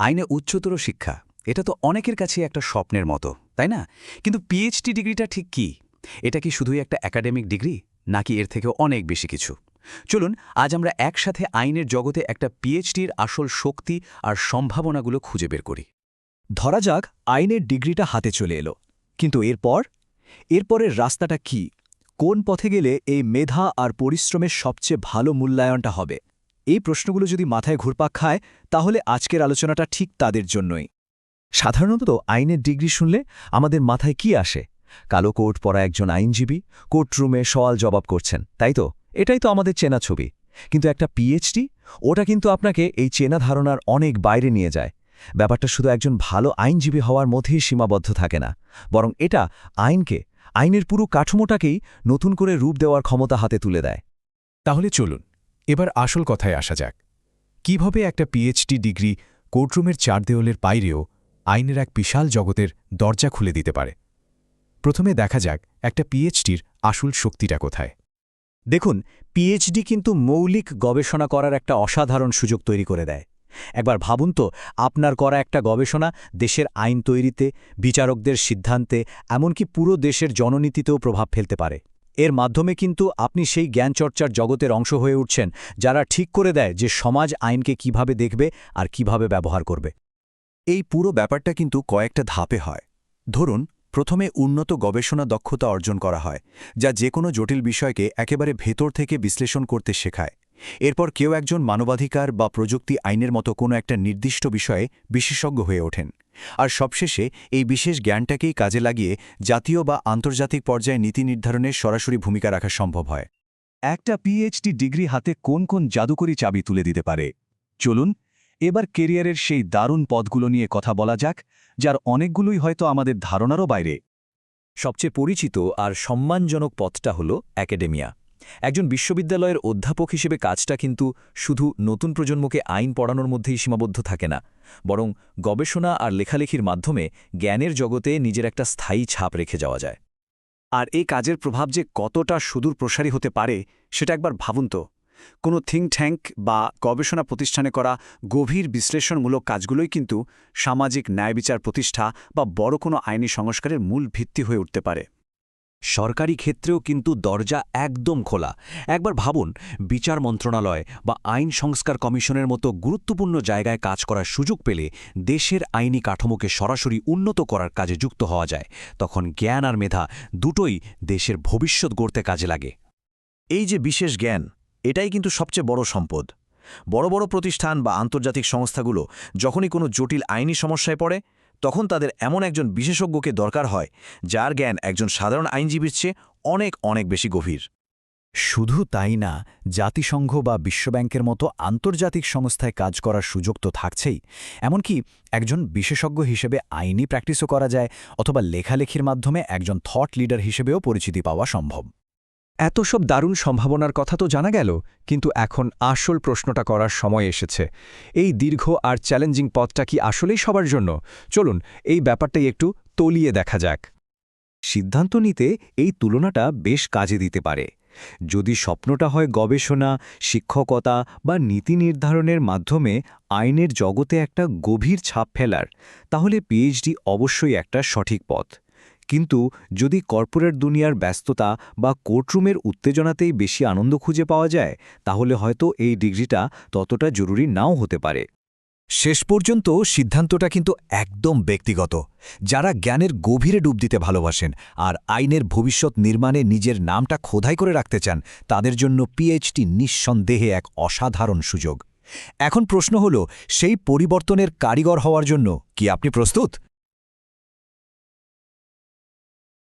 আইনে উচ্চতর শিক্ষা, এটা তো অনেকের কাছে একটা স্বপ্নের মতো, তাই না? কিন্তু পিএইচডি ডিগ্রিটা ঠিক কি? এটা কি শুধুই একটা একাডেমিক ডিগ্রি নাকি এর থেকেও অনেক বেশি কিছু? চলুন, আজ আমরা একসাথে আইনের জগতে একটা পিএইচডির আসল শক্তি আর সম্ভাবনাগুলো খুঁজে বের করি। ধরা যাক, আইনের ডিগ্রিটা হাতে চলে এলো। কিন্তু এরপর? এরপরের রাস্তাটা কি? কোন পথে গেলে এই মেধা আর পরিশ্রমের সবচেয়ে ভালো মূল্যায়নটা হবে? এই প্রশ্নগুলো যদি মাথায় ঘুরপাক খায়, তাহলে আজকের আলোচনাটা ঠিক তাদের জন্যই। সাধারণত আইনের ডিগ্রি শুনলে আমাদের মাথায় কি আসে? কালো কোর্ট পরা একজন আইনজীবী কোর্টরুমে সওয়াল জবাব করছেন, তাই তো? এটাই তো আমাদের চেনা ছবি। কিন্তু একটা পিএইচডি, ওটা কিন্তু আপনাকে এই চেনা ধারণার অনেক বাইরে নিয়ে যায়। ব্যাপারটা শুধু একজন ভালো আইনজীবী হওয়ার মধ্যেই সীমাবদ্ধ থাকে না। বরং এটা আইনকে, আইনের পুরো কাঠামোটাকেই নতুন করে রূপ দেওয়ার ক্ষমতা হাতে তুলে দেয়। তাহলে চলুন এবার আসল কথায় আসা যাক। কীভাবে একটা পিএইচডি ডিগ্রি কোর্টরুমের চার দেওয়ালের বাইরেও আইনের এক বিশাল জগতের দরজা খুলে দিতে পারে? প্রথমে দেখা যাক একটা পিএইচডির আসল শক্তিটা কোথায়। দেখুন পিএইচডি কিন্তু মৌলিক গবেষণা করার একটা অসাধারণ সুযোগ তৈরি করে দেয়। একবার ভাবুন তো, আপনার করা একটা গবেষণা দেশের আইন তৈরিতে, বিচারকদের সিদ্ধান্তে, এমনকি পুরো দেশের জননীতিতেও প্রভাব ফেলতে পারে। এর মাধ্যমে কিন্তু আপনি সেই জ্ঞানচর্চার জগতের অংশ হয়ে উঠছেন, যারা ঠিক করে দেয় যে সমাজ আইনকে কীভাবে দেখবে আর কীভাবে ব্যবহার করবে। এই পুরো ব্যাপারটা কিন্তু কয়েকটা ধাপে হয়। ধরুন, প্রথমে উন্নত গবেষণা দক্ষতা অর্জন করা হয়, যা যে কোনো জটিল বিষয়কে একেবারে ভেতর থেকে বিশ্লেষণ করতে শেখায়। এরপর কেউ একজন মানবাধিকার বা প্রযুক্তি আইনের মতো কোনো একটা নির্দিষ্ট বিষয়ে বিশেষজ্ঞ হয়ে ওঠেন। আর সবশেষে এই বিশেষ জ্ঞানটাকেই কাজে লাগিয়ে জাতীয় বা আন্তর্জাতিক পর্যায়ে নীতি নির্ধারণের সরাসরি ভূমিকা রাখা সম্ভব হয়। একটা পিএইচডি ডিগ্রি হাতে কোন কোন জাদুকরি চাবি তুলে দিতে পারে? চলুন, এবার কেরিয়ারের সেই দারুণ পদগুলো নিয়ে কথা বলা যাক, যার অনেকগুলোই হয়তো আমাদের ধারণারও বাইরে। সবচেয়ে পরিচিত আর সম্মানজনক পথটা হল অ্যাকাডেমিয়া একজন বিশ্ববিদ্যালয়ের অধ্যাপক হিসেবে কাজটা কিন্তু শুধু নতুন প্রজন্মকে আইন পড়ানোর মধ্যেই সীমাবদ্ধ থাকে না, বরং গবেষণা আর লেখালেখির মাধ্যমে জ্ঞানের জগতে নিজের একটা স্থায়ী ছাপ রেখে যাওয়া যায়। আর এই কাজের প্রভাব যে কতটা সুদূর প্রসারী হতে পারে, সেটা একবার ভাবুন তো। কোনো থিঙ্ক ট্যাঙ্ক বা গবেষণা প্রতিষ্ঠানে করা গভীর বিশ্লেষণমূলক কাজগুলোই কিন্তু সামাজিক ন্যায়বিচার প্রতিষ্ঠা বা বড় কোনো আইনি সংস্কারের মূল ভিত্তি হয়ে উঠতে পারে। সরকারি ক্ষেত্রেও কিন্তু দরজা একদম খোলা। একবার ভাবুন, বিচার মন্ত্রণালয় বা আইন সংস্কার কমিশনের মতো গুরুত্বপূর্ণ জায়গায় কাজ করার সুযোগ পেলে দেশের আইনি কাঠামোকে সরাসরি উন্নত করার কাজে যুক্ত হওয়া যায়। তখন জ্ঞান আর মেধা দুটোই দেশের ভবিষ্যৎ গড়তে কাজে লাগে। এই যে বিশেষ জ্ঞান, এটাই কিন্তু সবচেয়ে বড় সম্পদ। বড় বড় প্রতিষ্ঠান বা আন্তর্জাতিক সংস্থাগুলো যখনই কোনো জটিল আইনি সমস্যায় পড়ে তখন তাদের এমন একজন বিশেষজ্ঞকে দরকার হয়, যার জ্ঞান একজন সাধারণ আইনজীবীর চেয়ে অনেক অনেক বেশি গভীর। শুধু তাই না, জাতিসংঘ বা বিশ্বব্যাংকের মতো আন্তর্জাতিক সংস্থায় কাজ করার সুযোগ তো থাকছেই। এমনকি একজন বিশেষজ্ঞ হিসেবে আইনি প্র্যাকটিসও করা যায়, অথবা লেখালেখির মাধ্যমে একজন থট লিডার হিসেবেও পরিচিতি পাওয়া সম্ভব। এত সব দারুণ সম্ভাবনার কথা তো জানা গেল, কিন্তু এখন আসল প্রশ্নটা করার সময় এসেছে। এই দীর্ঘ আর চ্যালেঞ্জিং পথটা কি আসলেই সবার জন্য? চলুন, এই ব্যাপারটাই একটু তলিয়ে দেখা যাক। সিদ্ধান্ত নিতে এই তুলনাটা বেশ কাজে দিতে পারে। যদি স্বপ্নটা হয় গবেষণা, শিক্ষকতা বা নীতি নির্ধারণের মাধ্যমে আইনের জগতে একটা গভীর ছাপ ফেলার, তাহলে পিএইচডি অবশ্যই একটা সঠিক পথ। কিন্তু যদি কর্পোরেট দুনিয়ার ব্যস্ততা বা কোর্টরুমের উত্তেজনাতেই বেশি আনন্দ খুঁজে পাওয়া যায়, তাহলে হয়তো এই ডিগ্রিটা ততটা জরুরি নাও হতে পারে। শেষ পর্যন্ত সিদ্ধান্তটা কিন্তু একদম ব্যক্তিগত। যারা জ্ঞানের গভীরে ডুব দিতে ভালোবাসেন আর আইনের ভবিষ্যৎ নির্মাণে নিজের নামটা খোদাই করে রাখতে চান, তাদের জন্য পিএইচডি নিঃসন্দেহে এক অসাধারণ সুযোগ। এখন প্রশ্ন হল, সেই পরিবর্তনের কারিগর হওয়ার জন্য কি আপনি প্রস্তুত?